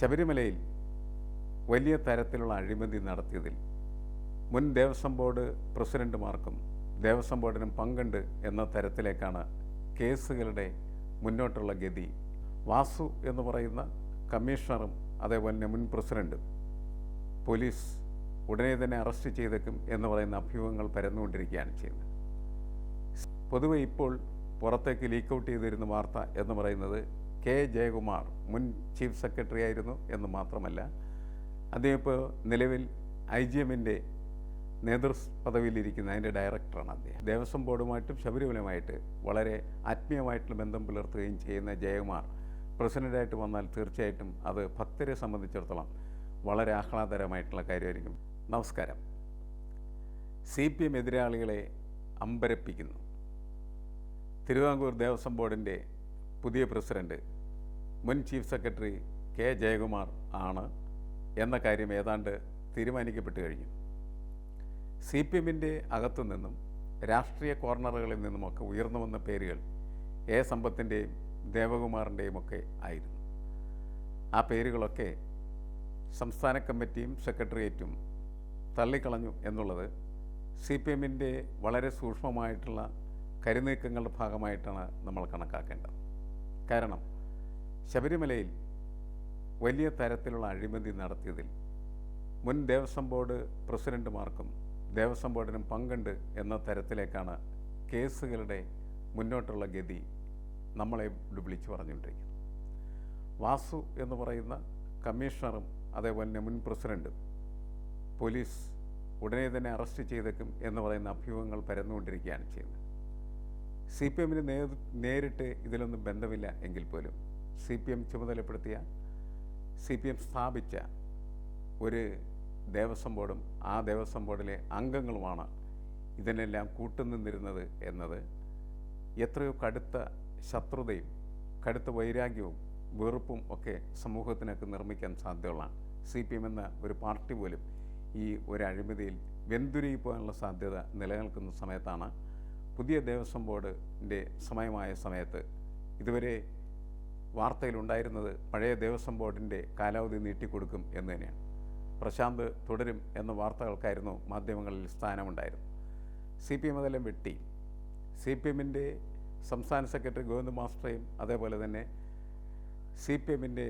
ശബരിമലയിൽ വലിയ തരത്തിലുള്ള അഴിമതി നടത്തിയതിൽ മുൻ ദേവസ്വം ബോർഡ് പ്രസിഡന്റുമാർക്കും ദേവസ്വം ബോർഡിനും പങ്കുണ്ട് എന്ന തരത്തിലേക്കാണ് കേസുകളുടെ മുന്നോട്ടുള്ള ഗതി. വാസു എന്ന് പറയുന്ന കമ്മീഷണറും അതേപോലെ തന്നെ മുൻ പ്രസിഡന്റും പോലീസ് ഉടനെ തന്നെ അറസ്റ്റ് ചെയ്തേക്കും എന്ന് പറയുന്ന അഭ്യൂഹങ്ങൾ പരന്നുകൊണ്ടിരിക്കുകയാണ് ചെയ്യുന്നത്. പൊതുവെ ഇപ്പോൾ പുറത്തേക്ക് ലീക്ക് ഔട്ട് ചെയ്തിരുന്ന വാർത്ത എന്ന് പറയുന്നത് കെ ജയകുമാർ മുൻ ചീഫ് സെക്രട്ടറി ആയിരുന്നു എന്ന് മാത്രമല്ല അദ്ദേഹം ഇപ്പോൾ നിലവിൽ ഐ ജി എമ്മിന്റെ നേതൃ പദവിയിലിരിക്കുന്ന അതിന്റെ ഡയറക്ടറാണ് അദ്ദേഹം. ദേവസ്വം ബോർഡുമായിട്ടും ശബരിമലയുമായിട്ട് വളരെ ആത്മീയമായിട്ടുള്ള ബന്ധം പുലർത്തുകയും ചെയ്യുന്ന ജയകുമാർ പ്രസിഡന്റായിട്ട് വന്നാൽ തീർച്ചയായിട്ടും അത് ഭക്തരെ സംബന്ധിച്ചിടത്തോളം വളരെ ആഹ്ലാദകരമായിട്ടുള്ള കാര്യമായിരിക്കും. നമസ്കാരം. സി പി എം എതിരാളികളെ അമ്പരപ്പിക്കുന്നു. തിരുവിതാംകൂർ ദേവസ്വം ബോർഡിന്റെ പുതിയ പ്രസിഡന്റ് മുൻ ചീഫ് സെക്രട്ടറി കെ ജയകുമാർ ആണ് എന്ന കാര്യം ഏതാണ്ട് തീരുമാനിക്കപ്പെട്ട് കഴിഞ്ഞു. സി പി എമ്മിന്റെ അകത്തു നിന്നും രാഷ്ട്രീയ കോർണറുകളിൽ നിന്നുമൊക്കെ ഉയർന്നു വന്ന പേരുകൾ എ സമ്പത്തിന്റെയും ദേവകുമാറിന്റെയും ഒക്കെ ആയിരുന്നു. ആ പേരുകളൊക്കെ സംസ്ഥാന കമ്മിറ്റിയും സെക്രട്ടേറിയറ്റും തള്ളിക്കളഞ്ഞു എന്നുള്ളത് സി പി എമ്മിന്റെ വളരെ സൂക്ഷ്മമായിട്ടുള്ള കരുനീക്കങ്ങളുടെ ഭാഗമായിട്ടാണ് നമ്മൾ കണക്കാക്കേണ്ടത്. കാരണം ശബരിമലയിൽ വലിയ തരത്തിലുള്ള അഴിമതി നടത്തിയതിൽ മുൻ ദേവസ്വം ബോർഡ് പ്രസിഡന്റുമാർക്കും ദേവസ്വം ബോർഡിനും പങ്കുണ്ട് എന്ന തരത്തിലേക്കാണ് കേസുകളുടെ മുന്നോട്ടുള്ള ഗതി നമ്മളെ വിളിച്ചു പറഞ്ഞുകൊണ്ടിരിക്കുന്നത്. വാസു എന്ന് പറയുന്ന കമ്മീഷണറും അതേപോലെ തന്നെ മുൻ പ്രസിഡന്റും പോലീസ് ഉടനെ തന്നെ അറസ്റ്റ് ചെയ്തേക്കും എന്ന് പറയുന്ന അഭ്യൂഹങ്ങൾ പരന്നുകൊണ്ടിരിക്കുകയാണ് ചെയ്യുന്നത്. സി പി എമ്മിന് നേരിട്ട് ഇതിലൊന്നും ബന്ധമില്ല എങ്കിൽ പോലും സി പി എം ചുമതലപ്പെടുത്തിയ സി പി എം സ്ഥാപിച്ച ഒരു ദേവസ്വം ബോർഡും ആ ദേവസ്വം ബോർഡിലെ അംഗങ്ങളുമാണ് ഇതിനെല്ലാം കൂട്ടുനിന്നിരുന്നത് എന്നത് എത്രയോ കടുത്ത ശത്രുതയും കടുത്ത വൈരാഗ്യവും വെറുപ്പും ഒക്കെ സമൂഹത്തിനൊക്കെ നിർമ്മിക്കാൻ സാധ്യതയുള്ളതാണ്. സി പി എം എന്ന ഒരു പാർട്ടി പോലും ഈ ഒരു അഴിമതിയിൽ വെന്തുരുകി പോകാനുള്ള സാധ്യത നിലനിൽക്കുന്ന സമയത്താണ്. പുതിയ ദേവസ്വം ബോർഡിന്റെ സമയമായ സമയത്ത് ഇതുവരെ വാർത്തയിലുണ്ടായിരുന്നത് പഴയ ദേവസ്വം ബോർഡിന്റെ കാലാവധി നീട്ടിക്കൊടുക്കും എന്ന് തന്നെയാണ്. പ്രശാന്ത് തുടരും എന്ന വാർത്തകൾക്കായിരുന്നു മാധ്യമങ്ങളിൽ സ്ഥാനമുണ്ടായിരുന്നു സി പി എം അതെല്ലാം വെട്ടി. സി പി എമ്മിന്റെ സംസ്ഥാന സെക്രട്ടറി ഗോവിന്ദ് മാസ്റ്ററേയും അതേപോലെ തന്നെ സി പി എമ്മിന്റെ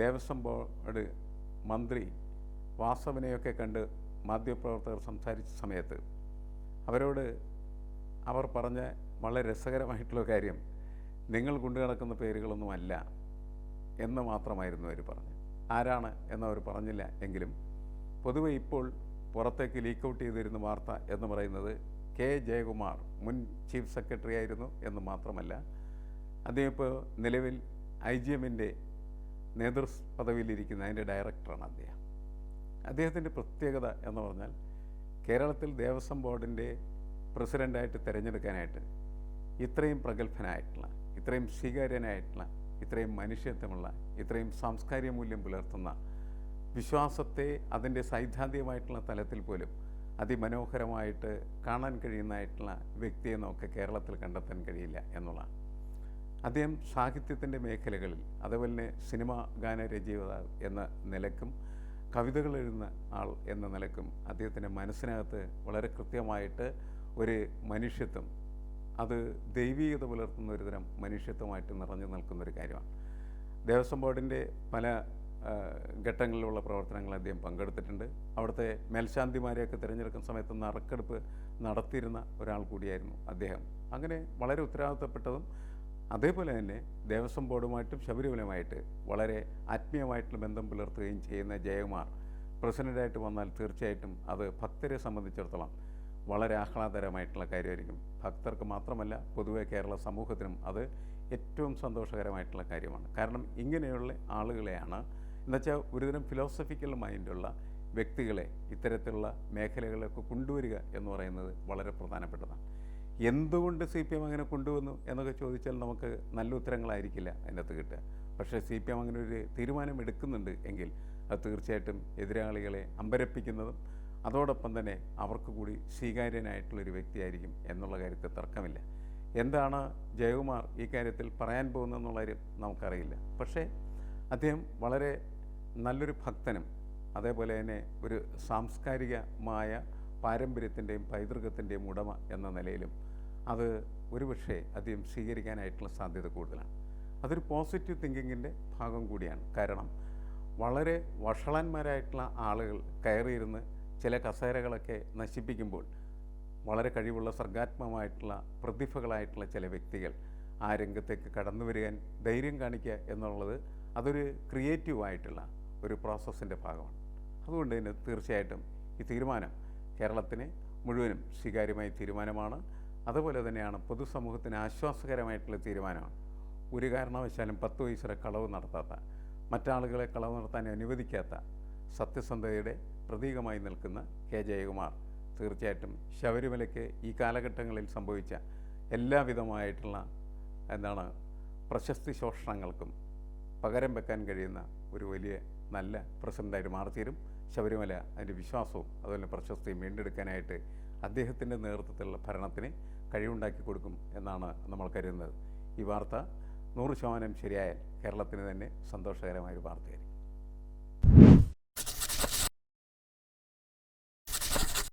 ദേവസ്വം ബോർഡ് മന്ത്രി വാസവനെയൊക്കെ കണ്ട് മാധ്യമപ്രവർത്തകർ സംസാരിച്ച സമയത്ത് അവരോട് അവർ പറഞ്ഞ വളരെ രസകരമായിട്ടുള്ള കാര്യം നിങ്ങൾ കൊണ്ടു നടക്കുന്ന പേരുകളൊന്നുമല്ല എന്ന് മാത്രമായിരുന്നു അവർ പറഞ്ഞത്. ആരാണ് എന്നവർ പറഞ്ഞില്ല എങ്കിലും പൊതുവെ ഇപ്പോൾ പുറത്തേക്ക് ലീക്ക് ഔട്ട് ചെയ്തിരുന്ന വാർത്ത എന്ന് പറയുന്നത് കെ ജയകുമാർ മുൻ ചീഫ് സെക്രട്ടറി ആയിരുന്നു എന്ന് മാത്രമല്ല അദ്ദേഹം ഇപ്പോൾ നിലവിൽ ഐ ജി എമ്മിന്റെ നേതൃ പദവിയിലിരിക്കുന്ന അതിന്റെ ഡയറക്ടറാണ് അദ്ദേഹം. അദ്ദേഹത്തിന്റെ പ്രത്യേകത എന്ന് പറഞ്ഞാൽ കേരളത്തിൽ ദേവസ്വം ബോർഡിന്റെ പ്രസിഡന്റായിട്ട് തിരഞ്ഞെടുക്കാനായിട്ട് ഇത്രയും പ്രഗത്ഭനായിട്ടുള്ള ഇത്രയും സ്വീകാര്യനായിട്ടുള്ള ഇത്രയും മനുഷ്യത്വമുള്ള ഇത്രയും സാംസ്കാരിക മൂല്യം പുലർത്തുന്ന വിശ്വാസത്തെ അതിന്റെ സൈദ്ധാന്തികമായിട്ടുള്ള തലത്തിൽ പോലും അതിമനോഹരമായിട്ട് കാണാൻ കഴിയുന്നതായിട്ടുള്ള വ്യക്തിയെ നമുക്ക് കേരളത്തിൽ കണ്ടെത്താൻ കഴിയില്ല എന്നുള്ളതാണ്. അദ്ദേഹം സാഹിത്യത്തിന്റെ മേഖലകളിൽ അതുപോലെ തന്നെ സിനിമ ഗാന രചയിതാവ് എന്ന നിലക്കും കവിതകൾ എഴുതുന്ന ആൾ എന്ന നിലക്കും അദ്ദേഹത്തിന്റെ മനസ്സിനകത്ത് വളരെ കൃത്യമായിട്ട് ഒരു മനുഷ്യത്വം അത് ദൈവീകത പുലർത്തുന്ന ഒരു തരം മനുഷ്യത്വമായിട്ട് നിറഞ്ഞു നിൽക്കുന്നൊരു കാര്യമാണ്. ദേവസ്വം ബോർഡിന്റെ പല ഘട്ടങ്ങളിലുള്ള പ്രവർത്തനങ്ങൾ അദ്ദേഹം പങ്കെടുത്തിട്ടുണ്ട്. അവിടുത്തെ മേൽശാന്തിമാരെയൊക്കെ തിരഞ്ഞെടുക്കുന്ന സമയത്ത് നറുക്കെടുപ്പ് നടത്തിയിരുന്ന ഒരാൾ കൂടിയായിരുന്നു അദ്ദേഹം. അങ്ങനെ വളരെ ഉത്തരവാദിത്തപ്പെട്ടതും അതേപോലെ തന്നെ ദേവസ്വം ബോർഡുമായിട്ടും ശബരിമലയുമായിട്ട് വളരെ ആത്മീയമായിട്ടുള്ള ബന്ധം പുലർത്തുകയും ചെയ്യുന്ന ജയകുമാർ പ്രസിഡന്റായിട്ട് വന്നാൽ തീർച്ചയായിട്ടും അത് ഭക്തരെ സംബന്ധിച്ചിടത്തോളം വളരെ ആഹ്ലാദകരമായിട്ടുള്ള കാര്യമായിരിക്കും. ഭക്തർക്ക് മാത്രമല്ല പൊതുവെ കേരള സമൂഹത്തിനും അത് ഏറ്റവും സന്തോഷകരമായിട്ടുള്ള കാര്യമാണ്. കാരണം ഇങ്ങനെയുള്ള ആളുകളെയാണ് എന്നുവെച്ചാൽ ഒരുതരം ഫിലോസഫിക്കൽ മൈൻഡുള്ള വ്യക്തികളെ ഇത്തരത്തിലുള്ള മേഖലകളിലൊക്കെ കൊണ്ടുവരിക എന്ന് പറയുന്നത് വളരെ പ്രധാനപ്പെട്ടതാണ്. എന്തുകൊണ്ട് സി പി എം അങ്ങനെ കൊണ്ടുവന്നു എന്നൊക്കെ ചോദിച്ചാൽ നമുക്ക് നല്ല ഉത്തരങ്ങളായിരിക്കില്ല അതിനകത്ത് കിട്ടുക. പക്ഷേ സി പി എം അങ്ങനെ ഒരു തീരുമാനം എടുക്കുന്നുണ്ട് എങ്കിൽ അത് തീർച്ചയായിട്ടും എതിരാളികളെ അമ്പരപ്പിക്കുന്നതും അതോടൊപ്പം തന്നെ അവർക്ക് കൂടി സ്വീകാര്യനായിട്ടുള്ളൊരു വ്യക്തിയായിരിക്കും എന്നുള്ള കാര്യത്തിൽ തർക്കമില്ല. എന്താണ് ജയകുമാർ ഈ കാര്യത്തിൽ പറയാൻ പോകുന്നതെന്നുള്ള കാര്യം നമുക്കറിയില്ല. പക്ഷേ അദ്ദേഹം വളരെ നല്ലൊരു ഭക്തനും അതേപോലെ തന്നെ ഒരു സാംസ്കാരികമായ പാരമ്പര്യത്തിന്റെയും പൈതൃകത്തിന്റെയും ഉടമ എന്ന നിലയിലും അത് ഒരുപക്ഷെ അദ്ദേഹം സ്വീകരിക്കാനായിട്ടുള്ള സാധ്യത കൂടുതലാണ്. അതൊരു പോസിറ്റീവ് തിങ്കിങ്ങിന്റെ ഭാഗം കൂടിയാണ്. കാരണം വളരെ വഷളന്മാരായിട്ടുള്ള ആളുകൾ കയറിയിരുന്ന് ചില കസേരകളൊക്കെ നശിപ്പിക്കുമ്പോൾ വളരെ കഴിവുള്ള സർഗാത്മകമായിട്ടുള്ള പ്രതിഭകളായിട്ടുള്ള ചില വ്യക്തികൾ ആ രംഗത്തേക്ക് കടന്നു വരികയും ധൈര്യം കാണിക്കുക എന്നുള്ളത് അതൊരു ക്രിയേറ്റീവായിട്ടുള്ള ഒരു പ്രോസസ്സിന്റെ ഭാഗമാണ്. അതുകൊണ്ട് തന്നെ തീർച്ചയായിട്ടും ഈ തീരുമാനം കേരളത്തിന് മുഴുവനും സ്വീകാര്യമായ തീരുമാനമാണ്. അതുപോലെ തന്നെയാണ് പൊതുസമൂഹത്തിന് ആശ്വാസകരമായിട്ടുള്ള തീരുമാനമാണ്. ഒരു കാരണവശാലും പത്ത് വയസ്സുവരെ കളവ് നടത്താത്ത മറ്റാളുകളെ കളവ് നടത്താൻ അനുവദിക്കാത്ത സത്യസന്ധതയുടെ പ്രതീകമായി നിൽക്കുന്ന കെ ജയകുമാർ. തീർച്ചയായിട്ടും ശബരിമലയ്ക്ക് ഈ കാലഘട്ടങ്ങളിൽ സംഭവിച്ച എല്ലാവിധമായിട്ടുള്ള എന്താണ് പ്രശസ്തി ശോഷണങ്ങൾക്കും പകരം വെക്കാൻ കഴിയുന്ന ഒരു വലിയ നല്ല പ്രസിഡന്റായിട്ട് മാറിത്തീരും. ശബരിമല അതിന്റെ വിശ്വാസവും അതുപോലെ പ്രശസ്തിയും വീണ്ടെടുക്കാനായിട്ട് അദ്ദേഹത്തിന്റെ നേതൃത്വത്തിലുള്ള ഭരണത്തിന് കഴിവുണ്ടാക്കി കൊടുക്കും എന്നാണ് നമ്മൾ കരുതുന്നത്. ഈ വാർത്ത നൂറ് ശതമാനം ശരിയായാൽ കേരളത്തിന് തന്നെ സന്തോഷകരമായൊരു വാർത്തയായിരിക്കും.